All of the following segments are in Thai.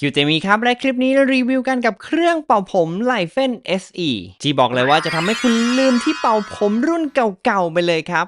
คิวเจมีครับ และคลิปนี้รีวิวกันกับเครื่องเป่าผมไลเฟน SE ที่บอกเลยว่าจะทำให้คุณลืมที่เป่าผมรุ่นเก่าๆไปเลยครับ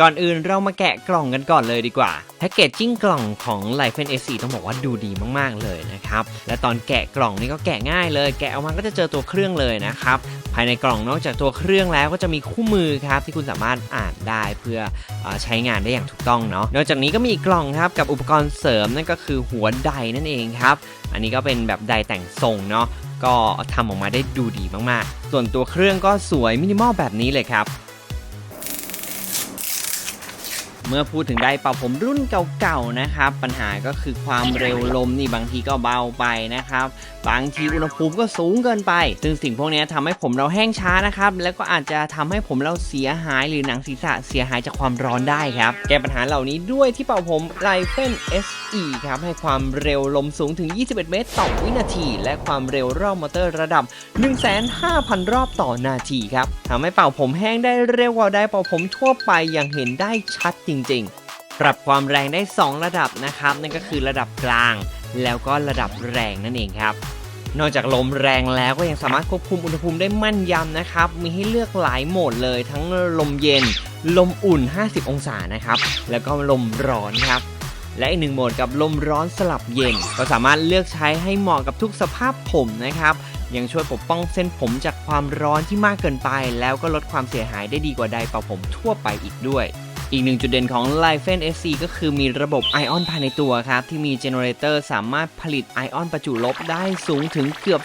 ก่อนอื่นเรามาแกะกล่องกันก่อนเลยดีกว่าแพคเกจจิ้งกล่องของ l i f e n SE ต้องบอกว่าดูดีมากๆเลยนะครับ และตอนแกะกล่องนี่ก็แกะง่ายเลย แกะออกมาก็จะเจอตัวเครื่องเลยนะครับ ภายในกล่องนอกจากตัวเครื่องแล้วก็จะมีคู่มือครับที่คุณสามารถอ่านได้เพื่อออใช้งานได้อย่างถูกต้องเนาะ นอกจากนี้ก็มีอีกกล่องครับกับอุปกรณ์เสริมนั่นก็คือหัวไดนั่นเองครับ อันนี้ก็เป็นแบบไดแต่งทรงเนาะก็ทำออกมาได้ดูดีมากๆ ส่วนตัวเครื่องก็สวยมินิมอลแบบนี้เลยครับ เมื่อพูดถึงไดร์เป่าผมรุ่นเก่าๆนะครับ ปัญหาก็คือความเร็วลมนี่บางทีก็เบาไปนะครับ บางทีอุณหภูมิก็สูงเกินไป ซึ่งสิ่งพวกนี้ทำให้ผมเราแห้งช้านะครับ แล้วก็อาจจะทำให้ผมเราเสียหายหรือหนังศีรษะเสียหายจากความร้อนได้ครับ แก้ปัญหาเหล่านี้ด้วยที่เป่าผมไรเฟน SE ครับ ให้ความเร็วลมสูงถึง 21 เมตรต่อวินาที และความเร็วรอบมอเตอร์ระดับ 15,000 รอบต่อนาทีครับทำให้เป่าผมแห้งได้เร็วกว่าไดร์เป่าผมทั่วไปอย่างเห็นได้ชัดจริงๆ ปรับความแรงได้ 2 ระดับนะครับ นั่นก็คือระดับกลาง แล้วก็ระดับแรงนั่นเองครับ นอกจากลมแรงแล้วก็ยังสามารถควบคุมอุณหภูมิได้มั่นยำนะครับ มีให้เลือกหลายโหมดเลยทั้งลมเย็น ลมอุ่น 50 องศานะครับ แล้วก็ลมร้อนครับและอีกหนึ่งโหมดกับลมร้อนสลับเย็น ก็สามารถเลือกใช้ให้เหมาะกับทุกสภาพผมนะครับ ยังช่วยปกป้องเส้นผมจากความร้อนที่มากเกินไป แล้วก็ลดความเสียหายได้ดีกว่าไดร์เป่าผมทั่วไปอีกด้วย อีกหนึ่งจุดเด่นของ l i f e n SC ก็คือมีระบบไอออนภายในตัวครับ ที่มีเจเนเรเตอร์สามารถผลิตไอออนประจุลบได้สูงถึงเกือบ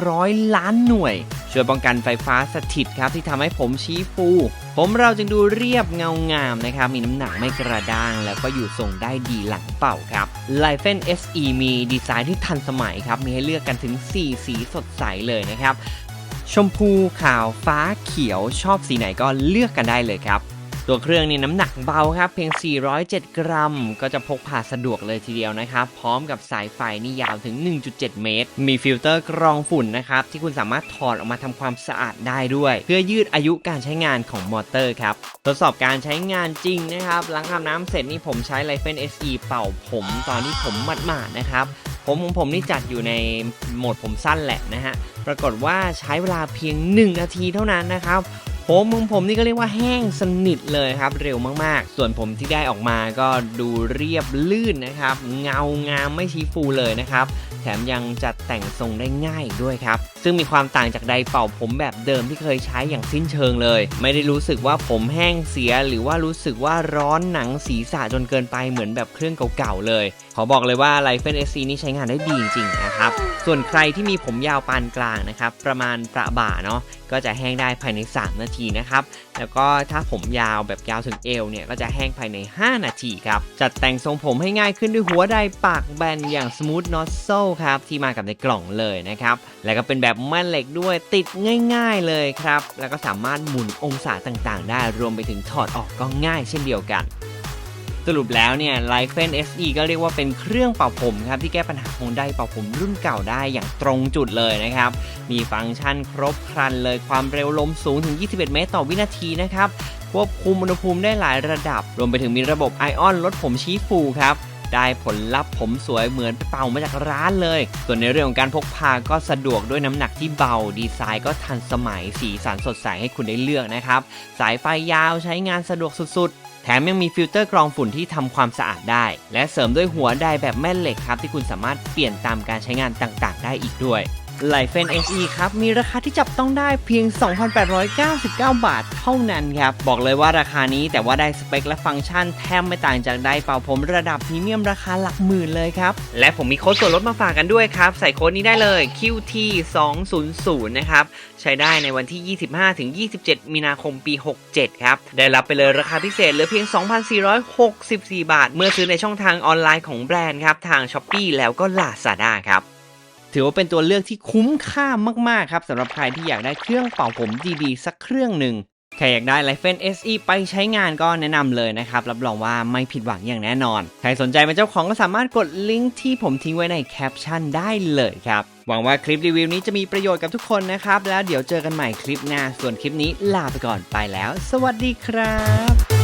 200 ล้านหน่วย ช่วยป้องกันไฟฟ้าสถิตครับ ที่ทำให้ผมชี้ฟู ผมเราจึงดูเรียบเงางามนะครับ มีน้ำหนักไม่กระด้าง แล้วก็อยู่ทรงได้ดีหลังเป่าครับ l i f e n SE มีดีไซน์ที่ทันสมัยครับ มีให้เลือกกันถึง 4 สีสดใสเลยนะครับชมพูขาวฟ้าเขียวชอบสีไหนก็เลือกกันได้เลยครับ ตัวเครื่องนี่น้ำหนักเบาครับ เพียง 407 กรัม ก็จะพกพาสะดวกเลยทีเดียวนะครับ พร้อมกับสายไฟนี่ยาวถึง 1.7 เมตร มีฟิลเตอร์กรองฝุ่นนะครับ ที่คุณสามารถถอดออกมาทำความสะอาดได้ด้วย เพื่อยืดอายุการใช้งานของมอเตอร์ครับ ทดสอบการใช้งานจริงนะครับ หลังอาบน้ำเสร็จนี่ผมใช้ l i f e n SE เป่าผมตอนที่ผมหมาดๆนะครับผมของผมนี่จัดอยู่ในโหมดผมสั้นแหละนะฮะ ปรากฏว่าใช้เวลาเพียง 1 นาทีเท่านั้นนะครับ ผมของผมนี่ก็เรียกว่าแห้งสนิทเลยครับ เร็วมากๆ ส่วนผมที่ได้ออกมาก็ดูเรียบลื่นนะครับ เงางามไม่ชี้ฟูเลยนะครับ แถมยังจัดแต่งทรงได้ง่ายด้วยครับ ซึ่งมีความต่างจากไดร์เป่าผมแบบเดิมที่เคยใช้อย่างสิ้นเชิงเลย ไม่ได้รู้สึกว่าผมแห้งเสีย หรือว่ารู้สึกว่าร้อนหนังศีรษะจนเกินไปเหมือนแบบเครื่องเก่าๆเลย ขอบอกเลยว่า l i f e n SC นี่ใช้งานได้ดีจริงๆนะครับ ส่วนใครที่มีผมยาวปานกลางนะครับ ประมาณประบ่าเนาะก็จะแห้งได้ภายใน 3 นาทีนะครับ แล้วก็ถ้าผมยาวแบบยาวถึงเอวเนี่ย ก็จะแห้งภายใน 5 นาทีครับ จัดแต่งทรงผมให้ง่ายขึ้นด้วยหัวไดร์ปากแบนอย่าง Smooth Nozzle ครับ ที่มากับในกล่องเลยนะครับ แล้วก็เป็นแบบแม่เหล็กด้วยติดง่าย ๆเลยครับ แล้วก็สามารถหมุนองศาต่างๆ ได้รวมไปถึงถอดออกก็ง่ายเช่นเดียวกัน สรุปแล้วเนี่ย l i f e n SE ก็เรียกว่าเป็นเครื่องเป่าผมครับ ที่แก้ปัญหาของไดร์เป่าผมรุ่นเก่าได้อย่างตรงจุดเลยนะครับ มีฟังก์ชันครบครันเลยความเร็วลมสูงถึง 21 เมตรต่อวินาทีนะครับควบคุมอุณหภูมิได้หลายระดับ รวมไปถึงมีระบบไอออนลดผมชี้ฟูครับ ได้ผลลัพธ์ผมสวยเหมือนไปเป่ามาจากร้านเลย ส่วนในเรื่องของการพกพาก็สะดวกด้วยน้ำหนักที่เบา ดีไซน์ก็ทันสมัยสีสันสดใสให้คุณได้เลือกนะครับ สายไฟยาวใช้งานสะดวกสุดๆแถมยังมีฟิลเตอร์กรองฝุ่นที่ทำความสะอาดได้ และเสริมด้วยหัวไดร์แบบแม่เหล็กครับ ที่คุณสามารถเปลี่ยนตามการใช้งานต่างๆ ได้อีกด้วย ไลเฟน SE ครับ มีราคาที่จับต้องได้เพียง 2,899 บาทเท่านั้นครับ บอกเลยว่าราคานี้แต่ว่าได้สเปคและฟังก์ชันแทบไม่ต่างจากไดร์เป่าผมระดับพรีเมียมราคาหลักหมื่นเลยครับ และผมมีโค้ดส่วนลดมาฝากกันด้วยครับ ใส่โค้ดนี้ได้เลย QT 2 0 0นะครับ ใช้ได้ในวันที่ 25ถึง27 มีนาคมปี 67 ครับ ได้รับไปเลยราคาพิเศษเหลือเพียง 2,464 บาท เมื่อซื้อในช่องทางออนไลน์ของแบรนด์ครับทาง s h อ p e e แล้วก็ Lazada ครับ ถือว่าเป็นตัวเลือกที่คุ้มค่ามากๆครับสำหรับใครที่อยากได้เครื่องเป่าผมดีๆ สักเครื่องหนึ่งใครอยากได้ l i f e n SE ไปใช้งานก็แนะนำเลยนะครับ รับรองว่าไม่ผิดหวังอย่างแน่นอน ใครสนใจเป็นเจ้าของก็สามารถกดลิงก์ที่ผมทิ้งไว้ในแคปชั่นได้เลยครับ หวังว่าคลิปรีวิวนี้จะมีประโยชน์กับทุกคนนะครับ แล้วเดี๋ยวเจอกันใหม่คลิปหน้า ส่วนคลิปนี้ลาไปก่อนไปแล้ว สวัสดีครับ